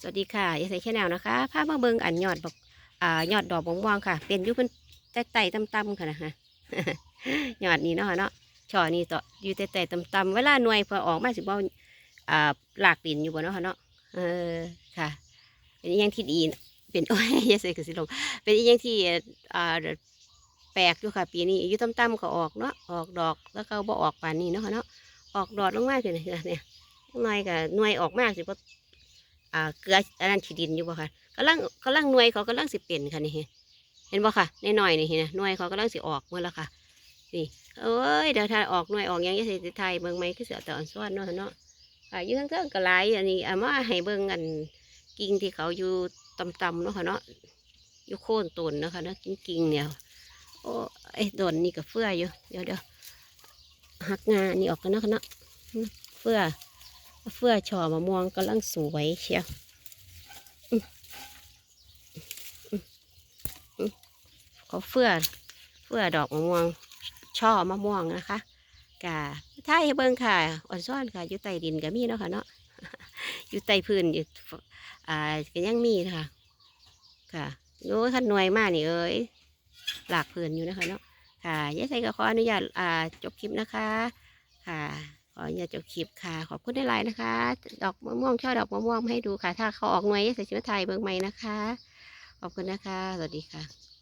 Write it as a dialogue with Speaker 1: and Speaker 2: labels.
Speaker 1: สวัสดีค่ะยายใส่แค่แนวนะคะภาพมาเบิงอันยอดบอกอ่ายอดดอกบงวางค่ะ เป็นยุคเป็นไต่ๆต่ำๆค่ะนะคะยอดนี้เนาะเนาะช่อนี้ต่ออยู่ไต่ๆต่ำๆเวลาหน่วยพอออกมาสิบ่อ่าหลากดินอยู่บ่เนาะค่ะเนาะเออค่ะ เป็นอหยังที่ดีเป็นโอ้ยยายใส่กระสิลมเป็นอหยังที่อ่าแปลกอยู่ค่ะ ปีนี้อยู่ต่ำๆก็ออกเนาะออกดอกแล้วก็บ่ออกป่านนี้เนาะค่ะเนาะออกดอกลงมาเพียเนี่ยเนี่ยหน่วยกับหน่วยออกมากสิบ่ อ่าเกลืออันนั้นขีดินอยู่บ่ค่ะกำลังกำลังหน่วยเขากำลังสิเปลี่ยนค่ะนี่เห็นบ่ค่ะในหน่อยนี่เห็นนะหน่วยเขากำลังสิออกเมื่อละค่ะนี่เอ้ยเดี๋ยวถ้าออกหน่วยออกหยังจะสิไทยเบิ่งไหมคือเสือตอนซ้อนเนาะเนาะค่ะอยู่ทั้งเทิงก็หลอันนี้เอามาให้เบิ่งอันกิ่งที่เขาอยู่ต่ำๆเนาะค่ะเนาะอยู่โค่นต้นนะคะเนาะกิ่งเนี่ยโอ้ไอ้ต้นนี่ก็เฟื่ออยู่เดี๋ยวเดี๋ยวหักงานี่ออกกันเนาะค่ะเนาะเฟื่อ เฟื่อช่อมะม่วงกำลังสวยเชียวเขาเฟื่อเฟื่อดอกมะม่วง ช่อมะม่วงนะคะกะถ้าให้เบิ่งค่ะอ่อนซ้อนค่ะ อยู่ใต้ดินก็มีเนาะค่ะเนาะอยู่ใต้พื้นอยู่อ่าก็ยังมีค่ะ ค่ะโอ้ยขันหน่วยมากนี่เอ้ยหลากพื้นอยู่นะคะเนาะค่ะยายใส่ก็ขออนุญาตอ่าจบคลิปนะคะ ค่ะ ออย่าจบคลิปค่ะ ขอบคุณได้ไลน์นะคะ ดอกมะม่วงช่อดอกมะม่วงมาให้ดูค่ะ ถ้าเขาออกหน่วยใส่ชิมไทยเบิ่งใหม่นะคะ ขอบคุณนะคะ สวัสดีค่ะ